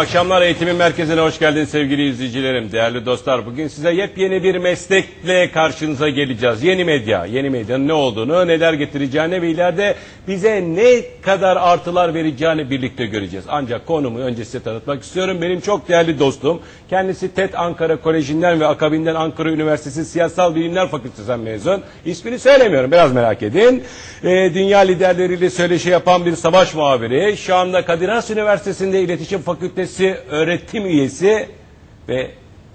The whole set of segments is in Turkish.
Akşamlar eğitimin merkezine hoş geldiniz sevgili izleyicilerim, değerli dostlar. Bugün size yepyeni bir meslekle karşınıza geleceğiz. Yeni medya, yeni medyanın ne olduğunu, neler getireceğini ve ileride bize ne kadar artılar vereceğini birlikte göreceğiz. Ancak konumu önce size tanıtmak istiyorum. Benim çok değerli dostum, kendisi TED Ankara Koleji'nden ve akabinden Ankara Üniversitesi Siyasal Bilimler Fakültesinden mezun. İsmini söylemiyorum, biraz merak edin. Ee, dünya liderleriyle söyleşi yapan bir savaş muhabiri. Şu anda Kadir Has Üniversitesi'nde İletişim Fakültesi öğretim üyesi ve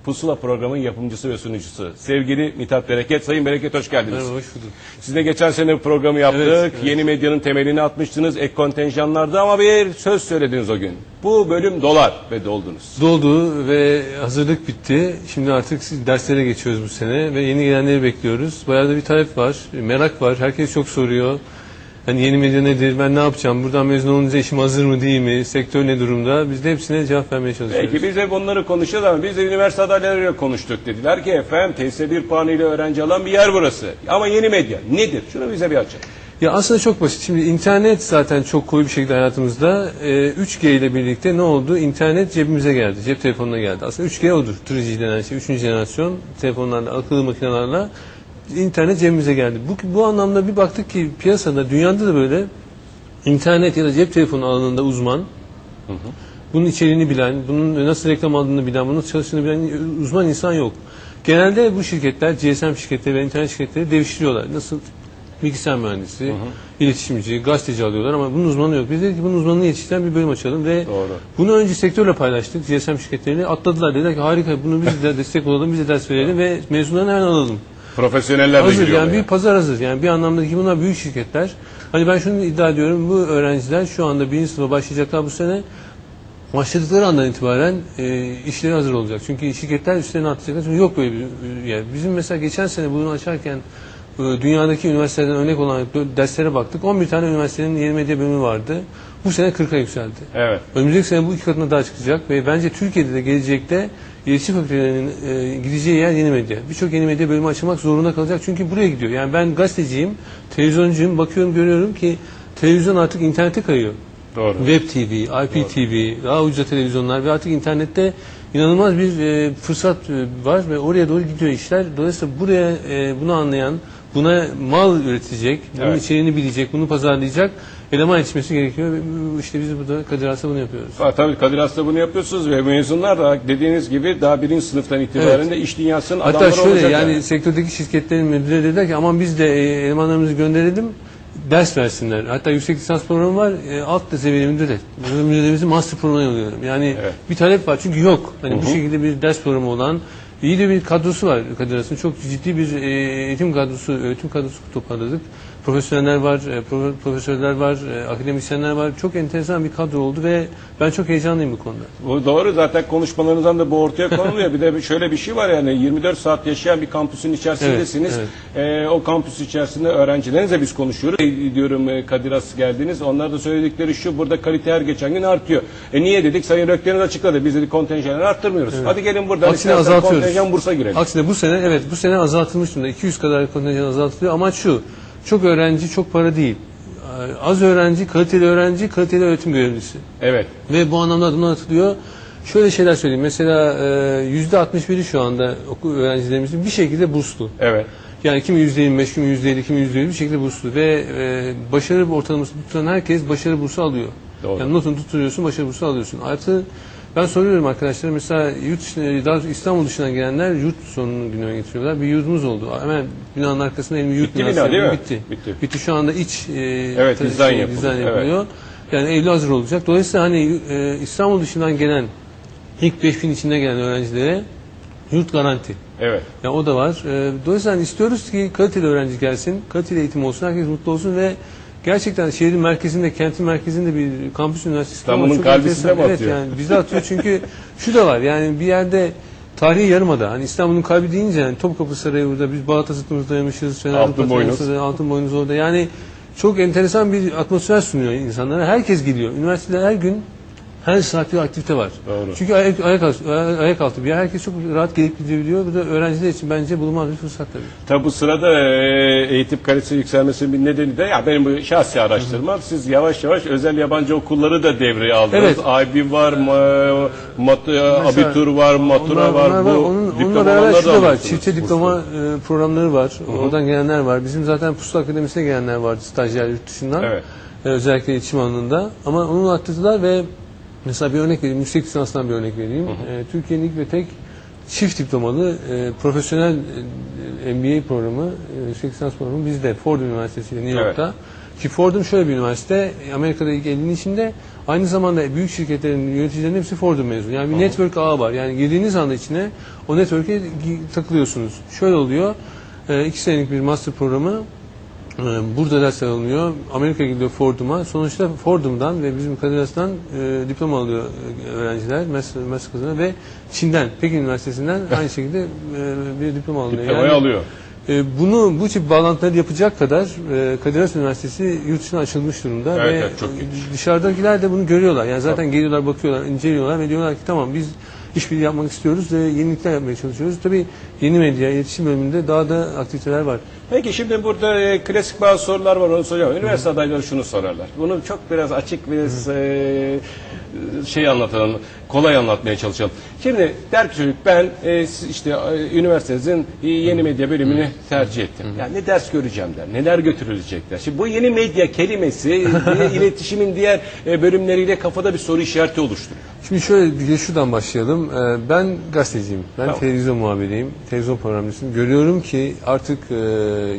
Pusula programın yapımcısı ve sunucusu. Sevgili Mithat Bereket, Sayın Bereket hoş geldiniz. Merhaba, hoş bulduk. Siz de geçen sene bu programı yaptık. Evet, evet. Yeni medyanın temelini atmıştınız ek kontenjanlarda ama bir söz söylediniz o gün. Bu bölüm dolar ve doldunuz. Doldu ve hazırlık bitti. Şimdi artık derslere geçiyoruz bu sene ve yeni gelenleri bekliyoruz. Bayağı da bir talep var, merak var. Herkes çok soruyor. Hani yeni medya nedir, ben ne yapacağım, buradan mezun olunca işim hazır mı değil mi, sektör ne durumda? Biz de hepsine cevap vermeye çalışıyoruz. Peki biz de bunları konuşacağız ama biz de üniversite adaylarıyla konuştuk. Dediler ki efendim TS1 puanıyla öğrenci alan bir yer burası. Ama yeni medya nedir? Şunu bize bir açın. Ya aslında çok basit. Şimdi internet zaten çok koyu bir şekilde hayatımızda. Ee, 3G ile birlikte ne oldu? İnternet cebimize geldi. Cep telefonuna geldi. Aslında 3G odur. 3G denen şey. 3. jenerasyon telefonlarla, akıllı makinelerle internet cebimize geldi. Bu, bu anlamda bir baktık ki piyasada, dünyada da böyle internet ya da cep telefonu alanında uzman, bunun içeriğini bilen, bunun nasıl reklam aldığını bilen, bunun çalıştığını bilen uzman insan yok. Genelde bu şirketler, GSM şirketleri ve internet şirketleri deviştiriyorlar. Nasıl bilgisayar mühendisi, iletişimci, gazeteci alıyorlar ama bunun uzmanı yok. Biz dedik ki bunun uzmanını yetiştiren bir bölüm açalım ve Doğru. bunu önce sektörle paylaştık. GSM şirketleriyle atladılar. Dediler ki harika bunu biz de destek olalım, biz de ders verelim ve mezunlarını hemen alalım. Profesyoneller de Hazır giriyor yani oraya. bir pazar hazır. Yani bir anlamda ki bunlar büyük şirketler. Hani ben şunu iddia ediyorum. Bu öğrenciler şu anda birinci sınıfa başlayacaklar bu sene. Başladıkları andan itibaren e, işleri hazır olacak. Çünkü şirketler üstlerine atacaklar. Çünkü yok böyle bir bir yer. Bizim mesela geçen sene bunu açarken dünyadaki üniversitelerden örnek olan derslere baktık. 11 tane üniversitenin yeni medya bölümü vardı. Bu sene 40'a yükseldi. Evet. Önümüzdeki sene bu iki katına daha çıkacak ve bence Türkiye'de de gelecekte iletişim fakültelerinin e, gideceği yer yeni medya. Birçok yeni medya bölümü açılmak zorunda kalacak çünkü buraya gidiyor. Yani ben gazeteciyim, televizyoncuyum, bakıyorum görüyorum ki televizyon artık internete kayıyor. Doğru. Web TV, IPTV, daha ucuza televizyonlar ve artık internette inanılmaz bir e, fırsat e, var ve oraya doğru gidiyor işler. Dolayısıyla buraya e, bunu anlayan, buna mal üretecek, bunun Evet. içeriğini bilecek, bunu pazarlayacak eleman yetişmesi gerekiyor. Ve bu- işte biz burada Kadir Has'ta bunu yapıyoruz. Ha, tabii Kadir Has'ta bunu yapıyorsunuz ve mezunlar da dediğiniz gibi daha birinci sınıftan itibaren de iş dünyasının Hatta adamları şöyle olacak yani, sektördeki şirketlerin müdürleri dediler ki aman biz de e, elemanlarımızı gönderelim ders versinler. Hatta yüksek lisans programı var. E, alt da seviyeli müdür et. Müdürlerimizi master programına yolluyorum. Yani Evet. bir talep var çünkü yok. Hani bu şekilde bir ders programı olan iyi de bir kadrosu var Kadir Has'ın. Çok ciddi bir e, eğitim kadrosu, öğretim kadrosu toparladık. Profesyoneller var, e, profe- profesörler var, e, akademisyenler var. Çok enteresan bir kadro oldu ve ben çok heyecanlıyım bu konuda. Bu doğru zaten konuşmalarınızdan da bu ortaya konuluyor. bir de şöyle bir şey var yani 24 saat yaşayan bir kampüsün içerisindesiniz. Evet, Ee, o kampüs içerisinde öğrencilerinizle biz konuşuyoruz. E, diyorum e, Kadir Has geldiniz. Onlar da söyledikleri şu burada kalite her geçen gün artıyor. E niye dedik? Sayın Rektörümüz açıkladı. Biz dedik kontenjanları arttırmıyoruz. Hadi gelin buradan Aksine azaltıyoruz. kontenjan Bursa girelim. Aksine bu sene evet bu sene azaltılmış durumda. 200 kadar kontenjan azaltılıyor. Amaç şu. Çok öğrenci çok para değil. Ee, Az öğrenci, kaliteli öğrenci, kaliteli öğretim görevlisi. Evet. Ve bu anlamda adımlar atılıyor. Şöyle şeyler söyleyeyim. Mesela e, yüzde 61'i şu anda okul öğrencilerimizin bir şekilde burslu. Evet. Yani kimi %25, kimi %50, kimi %50 bir şekilde burslu. Ve e, başarı ortalaması tutulan herkes başarı bursu alıyor. Doğru. Yani notunu tutturuyorsun, başarı bursu alıyorsun. Artı ben soruyorum arkadaşlara mesela yurt dışına, daha İstanbul dışından gelenler yurt sonunu gündeme getiriyorlar. Bir yurdumuz oldu. Hemen binanın arkasında elim yurt Bitti bina, değil mi? bitti. Bitti. Bitti. Şu anda iç e, Evet, ta- dizayn yapılıyor. dizayn yapılıyor. Yani evli hazır olacak. Dolayısıyla hani e, İstanbul dışından gelen ilk 5000 içinde gelen öğrencilere yurt garanti. Evet. Ya o da var. Ee, dolayısıyla hani istiyoruz ki kaliteli öğrenci gelsin, kaliteli eğitim olsun, herkes mutlu olsun ve gerçekten şehrin merkezinde, kentin merkezinde bir kampüs üniversitesi İstanbul'un olması çok kalbi enteresan. size mi Evet atıyor? yani bize atıyor çünkü şu da var yani bir yerde tarihi yarımada hani İstanbul'un kalbi deyince yani Topkapı Sarayı burada biz Bağdat Sırtımızda dayamışız. Fener Altın Rıfat'ın boynuz. ortada, Altın boynuz orada yani çok enteresan bir atmosfer sunuyor insanlara. Herkes gidiyor. Üniversiteler her gün Her saat bir aktivite var. Doğru. Çünkü ayak, ayak, altı, ayak altı bir yer. Herkes çok rahat gelip gidebiliyor. Bu da öğrenciler için bence bulunmaz bir fırsat tabii. Tabi bu sırada e, eğitim kalitesi yükselmesinin bir nedeni de ya benim bu şahsi araştırmam. Siz yavaş yavaş özel yabancı okulları da devreye aldınız. Evet. IB var, ma, mat, abitur var, matura Onlar- var. onlar bu Onun, diploma onunla beraber şu da var. Çifte diploma e, programları var. Oradan gelenler var. Bizim zaten Pusula Akademisi'ne gelenler vardı stajyer yurt dışından. Evet. E, özellikle iletişim alanında. Ama onu arttırdılar ve mesela bir örnek vereyim. Yüksek lisanstan bir örnek vereyim. E, Türkiye'nin ilk ve tek çift diplomalı e, profesyonel e, MBA programı, e, yüksek lisans programı bizde Fordham Üniversitesi New Evet. York'ta. Ki Fordham şöyle bir üniversite, Amerika'da ilk 50'nin içinde aynı zamanda büyük şirketlerin yöneticilerinin hepsi Fordham mezunu. Yani bir network ağı var. Yani girdiğiniz anda içine o network'e takılıyorsunuz. Şöyle oluyor, e, iki senelik bir master programı burada dersler alınıyor. Amerika gidiyor Fordham'a. Sonuçta Fordham'dan ve bizim Kadiras'tan e, diploma alıyor e, öğrenciler, master kazanıyor ve Çin'den, Pekin Üniversitesi'nden aynı şekilde e, bir diploma alınıyor. Diplomayı Yani- alıyor. e, bunu bu tip bağlantıları yapacak kadar e, Kadir Has Üniversitesi yurt dışına açılmış durumda Evet, ve evet, çok ilginç. dışarıdakiler de bunu görüyorlar. Yani zaten geliyorlar, bakıyorlar, inceliyorlar ve diyorlar ki tamam biz işbirliği yapmak istiyoruz ve yenilikler yapmaya çalışıyoruz. Tabii yeni medya, iletişim bölümünde daha da aktiviteler var. Peki şimdi burada e, klasik bazı sorular var onu soracağım. Üniversite adayları şunu sorarlar. Bunu çok biraz açık ve e, şey anlatalım, kolay anlatmaya çalışalım. Şimdi der ki çocuk ben e, siz işte e, üniversitenizin e, yeni medya bölümünü tercih ettim. Yani ne ders göreceğim der, neler götürülecekler. Şimdi bu yeni medya kelimesi e, iletişimin diğer e, bölümleriyle kafada bir soru işareti oluşturuyor. Şimdi şöyle bir de şuradan başlayalım. Ee, Ben gazeteciyim. Ben Tamam. televizyon muhabiriyim. Televizyon programcısıyım. Görüyorum ki artık e,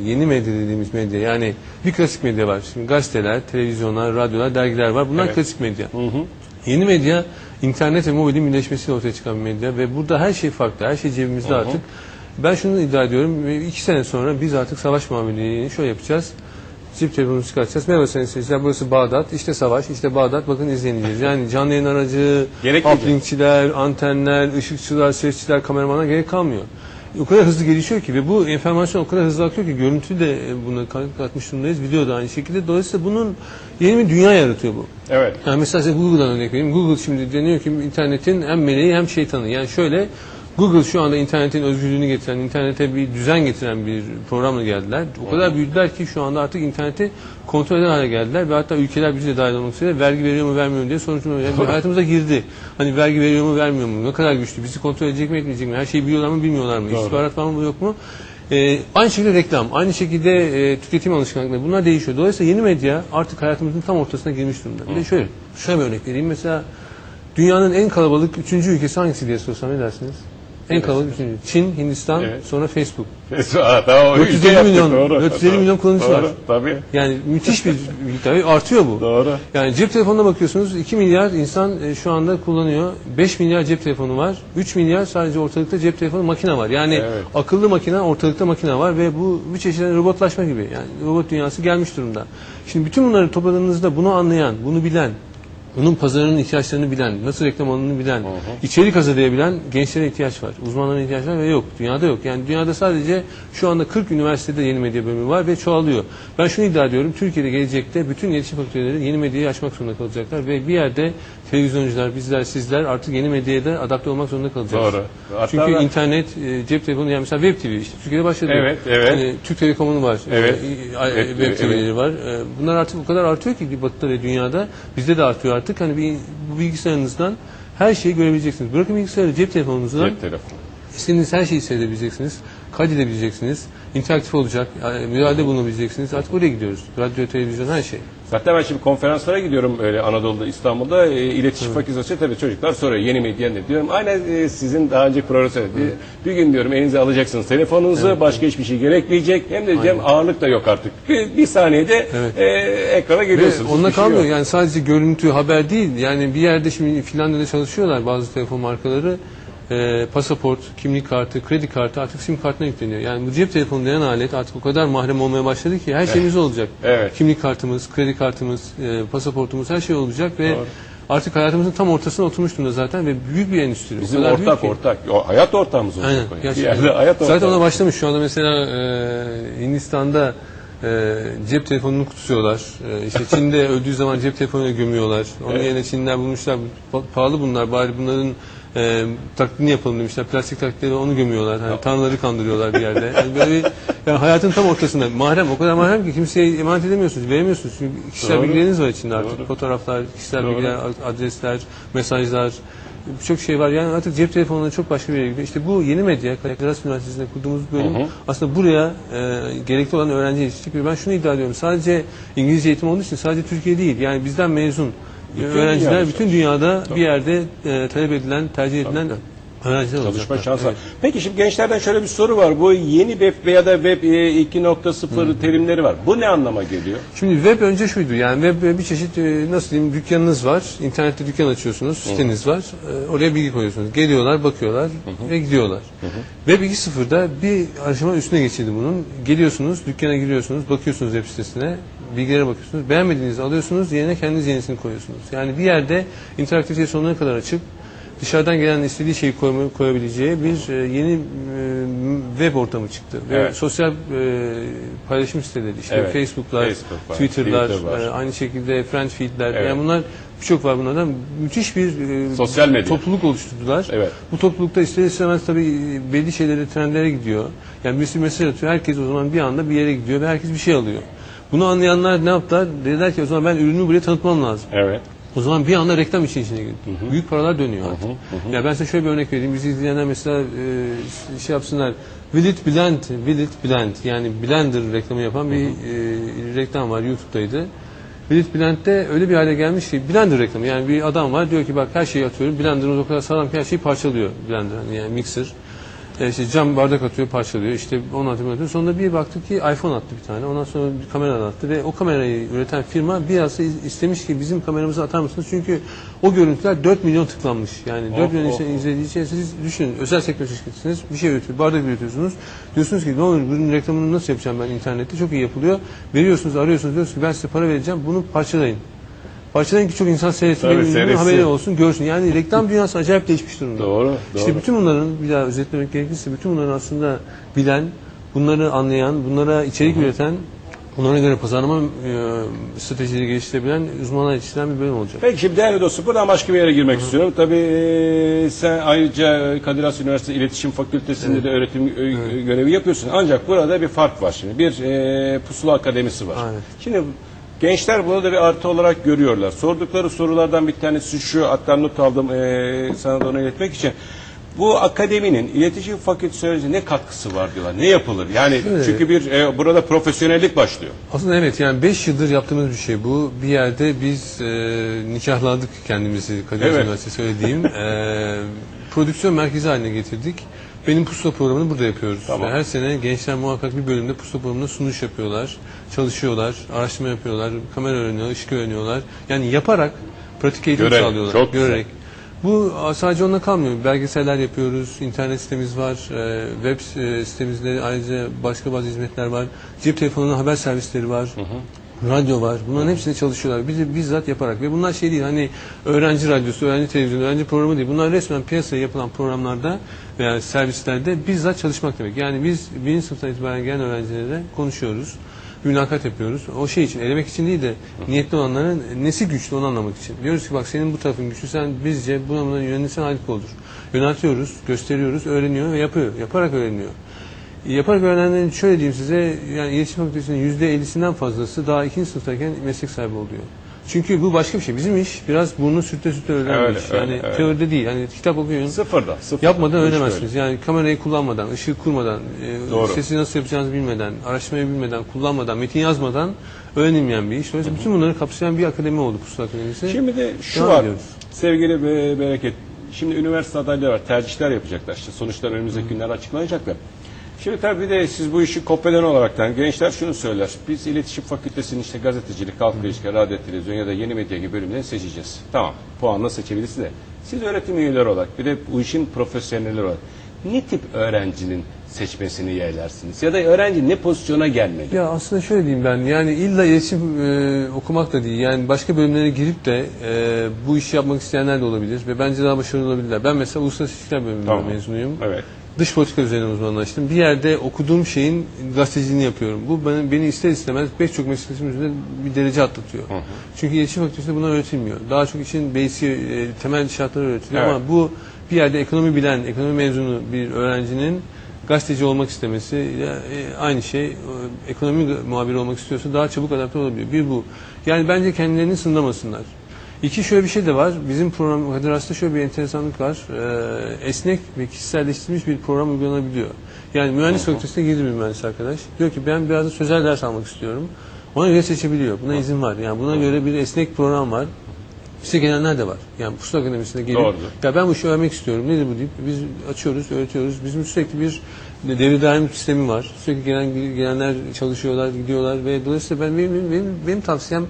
yeni medya dediğimiz medya yani bir klasik medya var. Şimdi gazeteler, televizyonlar, radyolar, dergiler var. Bunlar Evet. klasik medya. Yeni medya internet ve mobilin birleşmesiyle ortaya çıkan bir medya ve burada her şey farklı. Her şey cebimizde artık. Ben şunu iddia ediyorum. e, iki sene sonra biz artık savaş muhabirliğini şöyle yapacağız. Cep telefonunu çıkartacağız. Merhaba sayın seyirciler. Burası Bağdat. İşte savaş. işte Bağdat. Bakın izleyeceğiz. Yani canlı yayın aracı, uplinkçiler, antenler, ışıkçılar, sesçiler, kameramanlar gerek kalmıyor. O kadar hızlı gelişiyor ki ve bu enformasyon o kadar hızlı akıyor ki görüntü de e, buna katmış durumdayız. Video da aynı şekilde. Dolayısıyla bunun yeni bir dünya yaratıyor bu. Evet. Yani mesela size Google'dan örnek vereyim. Google şimdi deniyor ki internetin hem meleği hem şeytanı. Yani şöyle Google şu anda internetin özgürlüğünü getiren, internete bir düzen getiren bir programla geldiler. O kadar büyüdüler ki şu anda artık interneti kontrol eden hale geldiler ve hatta ülkeler bizi de dahil olmak üzere vergi veriyor mu vermiyor mu diye soruşturma yani hayatımıza girdi. Hani vergi veriyor mu vermiyor mu? Ne kadar güçlü? Bizi kontrol edecek mi etmeyecek mi? Her şeyi biliyorlar mı bilmiyorlar mı? Doğru. İstihbarat var mı yok mu? Ee, aynı şekilde reklam, aynı şekilde e, tüketim alışkanlıkları bunlar değişiyor. Dolayısıyla yeni medya artık hayatımızın tam ortasına girmiş durumda. Bir de şöyle, şöyle bir örnek vereyim. Mesela dünyanın en kalabalık üçüncü ülkesi hangisi diye sorsam ne dersiniz? En kalabalık üçüncü. Çin, Hindistan, Evet. sonra Facebook. Aa, tamam, o 450 ülke yaptık, milyon- doğru. 450 milyon kullanıcısı doğru, var. Tabii. Yani müthiş bir miktar artıyor bu. Doğru. Yani cep telefonuna bakıyorsunuz 2 milyar insan e, şu anda kullanıyor. 5 milyar cep telefonu var. 3 milyar sadece ortalıkta cep telefonu makine var. Yani Evet. akıllı makine ortalıkta makine var ve bu bir çeşit robotlaşma gibi. Yani robot dünyası gelmiş durumda. Şimdi bütün bunları topladığınızda bunu anlayan, bunu bilen, bunun pazarının ihtiyaçlarını bilen, nasıl reklam alanını bilen, içerik hazırlayabilen gençlere ihtiyaç var. Uzmanlara ihtiyaç var ve yok. Dünyada yok. Yani dünyada sadece şu anda 40 üniversitede yeni medya bölümü var ve çoğalıyor. Ben şunu iddia ediyorum. Türkiye'de gelecekte bütün iletişim fakülteleri yeni medyayı açmak zorunda kalacaklar ve bir yerde televizyoncular, bizler, sizler artık yeni medyaya da adapte olmak zorunda kalacağız. Doğru. Hatta Çünkü ben- internet, e, cep telefonu yani mesela Web TV işte Türkiye'de başladı. Evet, evet. Hani Türk Telekom'un var. Evet. e, e, Web- Web TV'leri evet. var. E, Bunlar artık o kadar artıyor ki batıda ve dünyada. Bizde de artıyor artık. Hani bir, bu bilgisayarınızdan her şeyi görebileceksiniz. Bırakın bilgisayarı cep telefonunuzdan Cep telefonu. istediğiniz her şeyi seyredebileceksiniz. Kaydedebileceksiniz. interaktif olacak. Yani müdahale bulunabileceksiniz. Artık oraya gidiyoruz. Radyo, televizyon her şey. Zaten ben şimdi konferanslara gidiyorum öyle Anadolu'da, İstanbul'da. E, iletişim fakültesi tabii çocuklar soruyor yeni medya ne diyorum. Aynen e, sizin daha önce program söyledi. Bir gün diyorum elinize alacaksınız telefonunuzu. Başka hiçbir şey gerekmeyecek. Hem de diyeceğim ağırlık da yok artık. Bir, bir saniyede Evet. e, ekrana geliyorsunuz. onunla Hiçbir şey kalmıyor. yok. yani sadece görüntü, haber değil. Yani bir yerde şimdi Finlandiya'da çalışıyorlar bazı telefon markaları. Ee, pasaport, kimlik kartı, kredi kartı artık sim kartına yükleniyor. Yani bu cep telefonu denen alet artık o kadar mahrem olmaya başladı ki her şeyimiz olacak. Evet. Kimlik kartımız, kredi kartımız, e, pasaportumuz her şey olacak ve Doğru. artık hayatımızın tam ortasına oturmuş durumda zaten ve büyük bir endüstri. Bizim kadar büyük ortak ki. ortak. O, hayat ortağımız olacak. Aynen. o yani. Bir Gerçekten. yerde hayat Zaten ortağı. ona başlamış. Şu anda mesela e, Hindistan'da e, cep telefonunu kutsuyorlar. E, işte Çin'de öldüğü zaman cep telefonuyla gömüyorlar. Onun Evet. yerine Çinliler bulmuşlar. Pa- pahalı bunlar. Bari bunların e, taklidini yapalım demişler. Plastik taklitleri onu gömüyorlar. Hani tanrıları kandırıyorlar bir yerde. Yani böyle bir, yani hayatın tam ortasında. Mahrem. O kadar mahrem ki kimseye emanet edemiyorsunuz. Veremiyorsunuz. Çünkü kişisel Doğru. bilgileriniz var içinde artık. Doğru. Fotoğraflar, kişisel Doğru. bilgiler, adresler, mesajlar. Birçok şey var. Yani artık cep telefonları çok başka bir yere gidiyor. İşte bu yeni medya, Karakteras Üniversitesi'nde kurduğumuz bölüm Hı hı. aslında buraya e, gerekli olan öğrenci yetiştirdik. Ve ben şunu iddia ediyorum. Sadece İngilizce eğitim olduğu için sadece Türkiye değil. Yani bizden mezun Bütün öğrenciler dünyada bütün dünyada bir yerde e, talep edilen, tercih edilen öğrenciler olacaklar. Çalışma şansı var. Evet. Peki şimdi gençlerden şöyle bir soru var. Bu yeni web veya da web e, 2.0 terimleri var. Bu ne anlama geliyor? Şimdi web önce şuydu yani web bir çeşit e, nasıl diyeyim dükkanınız var. internette dükkan açıyorsunuz, siteniz var. E, Oraya bilgi koyuyorsunuz. Geliyorlar, bakıyorlar ve gidiyorlar. Web 2.0'da bir aşama üstüne geçildi bunun. Geliyorsunuz, dükkana giriyorsunuz, bakıyorsunuz web sitesine, bilgilere bakıyorsunuz. Beğenmediğinizi alıyorsunuz, yerine kendiniz yenisini koyuyorsunuz. Yani bir yerde interaktivite sonuna kadar açık. Dışarıdan gelen istediği şeyi koyma- koyabileceği bir e, yeni e, web ortamı çıktı. Ve Evet. sosyal e, paylaşım siteleri işte Evet. Facebook'lar, Facebook var, Twitter'lar, Twitter var. e, aynı şekilde friend feed'ler. Evet. Yani bunlar birçok var bunlardan. Müthiş bir e, Sosyal medya. topluluk oluşturdular. Evet. Bu toplulukta ister istemez tabii e, belli şeylere, trendlere gidiyor. Yani birisi mesaj atıyor, herkes o zaman bir anda bir yere gidiyor ve herkes bir şey alıyor. Bunu anlayanlar ne yaptılar? Dediler ki o zaman ben ürünümü buraya tanıtmam lazım. Evet. O zaman bir anda reklam işin içine girdi. Büyük paralar dönüyor artık. Ya ben size şöyle bir örnek vereyim. Bizi izleyenler mesela e, şey yapsınlar. Will it blend? Will it blend? Yani Blender reklamı yapan bir e, reklam var. YouTube'daydı. Will it Blend'de öyle bir hale gelmiş ki Blender reklamı. Yani bir adam var diyor ki bak her şeyi atıyorum. Blender'ımız o kadar sağlam ki her şeyi parçalıyor Blender. Hani yani mixer. E işte cam bardak atıyor parçalıyor. İşte onu atıyor, atıyor. Sonunda bir baktık ki iPhone attı bir tane. Ondan sonra bir kamera attı ve o kamerayı üreten firma biraz istemiş ki bizim kameramızı atar mısınız? Çünkü o görüntüler 4 milyon tıklanmış. Yani 4 Oh, milyon oh, insan izlediği için siz düşünün. Özel sektör şirketisiniz. Bir şey üretiyor. Bardak üretiyorsunuz. Diyorsunuz ki ne olur bunun reklamını nasıl yapacağım ben internette? Çok iyi yapılıyor. Veriyorsunuz, arıyorsunuz. Diyorsunuz ki ben size para vereceğim. Bunu parçalayın. Parçalayın ki çok insan seyretsin. Tabii, seyretsin. haberi olsun, görsün. Yani reklam dünyası acayip değişmiş durumda. Doğru. Doğru. İşte bütün bunların bir daha özetlemek gerekirse bütün bunların aslında bilen, bunları anlayan, bunlara içerik üreten, bunlara göre pazarlama e, stratejileri geliştirebilen uzmanlar yetiştiren bir bölüm olacak. Peki şimdi değerli dostum buradan başka bir yere girmek istiyorum. Tabii e, sen ayrıca Kadir Has Üniversitesi İletişim Fakültesi'nde de öğretim e, görevi yapıyorsun. Ancak burada bir fark var şimdi. Bir e, pusula akademisi var. Aynen. Şimdi gençler bunu da bir artı olarak görüyorlar. Sordukları sorulardan bir tanesi şu. Hatta not aldım e, sana da onu iletmek için. Bu akademinin iletişim fakültesi öğrencisine ne katkısı var diyorlar. Ne yapılır? Yani Şöyle. çünkü bir e, burada profesyonellik başlıyor. Aslında evet yani 5 yıldır yaptığımız bir şey bu. Bir yerde biz e, nikahladık kendimizi Kadir Evet. Üniversitesi söylediğim. e, prodüksiyon merkezi haline getirdik. Benim pusula programını burada yapıyoruz. Tamam. Ve her sene gençler muhakkak bir bölümde pusula programında sunuş yapıyorlar. Çalışıyorlar, araştırma yapıyorlar, kamera öğreniyorlar, ışık öğreniyorlar. Yani yaparak pratik eğitim Görerek, sağlıyorlar. çok güzel. görerek. Bu a, sadece onunla kalmıyor. Belgeseller yapıyoruz, internet sitemiz var, e, web e, sitemizde ayrıca başka bazı hizmetler var. Cep telefonunun haber servisleri var. Radyo var. Bunların hepsini çalışıyorlar. Biz de bizzat yaparak. Ve bunlar şey değil hani öğrenci radyosu, öğrenci televizyonu, öğrenci programı değil. Bunlar resmen piyasaya yapılan programlarda veya servislerde bizzat çalışmak demek. Yani biz birinci sınıftan itibaren gelen öğrencilere konuşuyoruz. Mülakat yapıyoruz. O şey için, elemek için değil de niyetli olanların nesi güçlü onu anlamak için. Diyoruz ki bak senin bu tarafın güçlü, sen bizce buna buna yönelirsen harika olur. Yöneltiyoruz, gösteriyoruz, öğreniyor ve yapıyor. Yaparak öğreniyor. Yaparak öğrenenlerin şöyle diyeyim size, yani iletişim fakültesinin yüzde 50'sinden fazlası daha ikinci sınıftayken meslek sahibi oluyor. Çünkü bu başka bir şey. Bizim iş biraz burnu sürte sürte öğrenen bir Öyle, öyle, Yani öyle. teoride değil. Yani kitap okuyorsun, Sıfırda. sıfırda. yapmadan öğrenemezsiniz. Yani kamerayı kullanmadan, ışığı kurmadan, e, Doğru. sesi nasıl yapacağınızı bilmeden, araştırmayı bilmeden, kullanmadan, metin yazmadan öğrenilmeyen bir iş. Dolayısıyla bütün bunları kapsayan bir akademi oldu Pusula Akademisi. Şimdi de şu Devam var. ediyoruz. Sevgili be- Bereket. Şimdi üniversite adayları var. Tercihler yapacaklar. İşte sonuçlar önümüzdeki günler açıklanacak da. Şimdi tabii bir de siz bu işi kopeden olaraktan gençler şunu söyler. Biz iletişim fakültesinin işte gazetecilik, halk ilişkileri, radyo, televizyon ya da yeni medya gibi bölümleri seçeceğiz. Tamam. Puanla seçebilirsiniz de. Siz öğretim üyeleri olarak bir de bu işin profesyonelleri olarak ne tip öğrencinin seçmesini yeğlersiniz? Ya da öğrenci ne pozisyona gelmeli? Ya aslında şöyle diyeyim ben yani illa iletişim e, okumak da değil yani başka bölümlere girip de e, bu işi yapmak isteyenler de olabilir ve bence daha başarılı olabilirler. Ben mesela uluslararası ilişkiler bölümünden Tamam. mezunuyum. Evet. Dış politika üzerine uzmanlaştım. Bir yerde okuduğum şeyin gazeteciliğini yapıyorum. Bu beni, beni ister istemez pek çok meslektaşım üzerinde bir derece atlatıyor. Çünkü iletişim fakültesinde bunlar öğretilmiyor. Daha çok için basic, e, temel şartları öğretiliyor Evet. ama bu bir yerde ekonomi bilen, ekonomi mezunu bir öğrencinin gazeteci olmak istemesi ya, e, aynı şey. E, Ekonomi muhabiri olmak istiyorsa daha çabuk adapte olabiliyor. Bir bu. Yani bence kendilerini sınırlamasınlar. İki şöyle bir şey de var. Bizim program Kadir şöyle bir enteresanlık var. Ee, esnek ve kişiselleştirilmiş bir program uygulanabiliyor. Yani mühendis fakültesine girdi bir mühendis arkadaş. Diyor ki ben biraz da sözel ders almak istiyorum. Ona göre seçebiliyor. Buna izin var. Yani buna göre bir esnek program var. Bize gelenler de var. Yani Pusula Akademisi'ne gelip Doğrudur. ya ben bu işi öğrenmek istiyorum. Nedir bu deyip biz açıyoruz, öğretiyoruz. Bizim sürekli bir devir daim sistemi var. Sürekli gelen gelenler çalışıyorlar, gidiyorlar ve dolayısıyla ben benim benim, benim, benim tavsiyem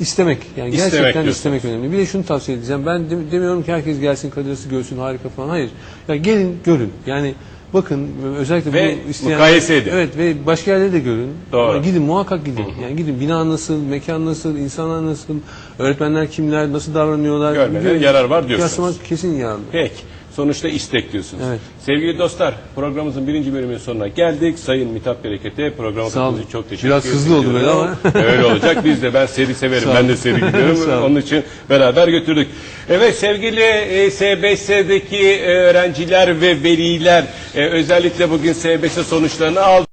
istemek. Yani İstemek gerçekten diyorsun. istemek önemli. Bir de şunu tavsiye edeceğim. Ben de- demiyorum ki herkes gelsin Kadirası görsün harika falan. Hayır. Ya gelin görün. Yani bakın özellikle Ve bunu isteyen mukayese edin. Evet ve başka yerlerde de görün. Doğru. Ama gidin muhakkak gidin. Yani gidin bina nasıl, mekan nasıl, insanlar nasıl, öğretmenler kimler, nasıl davranıyorlar. Görmede Görün. yarar var diyorsunuz. Kıyaslamak kesin yararlı. Peki. Sonuçta istek diyorsunuz. Evet. Sevgili dostlar programımızın birinci bölümünün sonuna geldik. Sayın Mithat Bereket'e programa katıldığınız için çok teşekkür Biraz hızlı oldu böyle ediyorum. Öyle olacak. Biz de ben seri severim. Ben de seri gidiyorum. Onun için beraber götürdük. Evet sevgili e, SBS''deki e, öğrenciler ve veliler e, özellikle bugün SBS sonuçlarını aldı.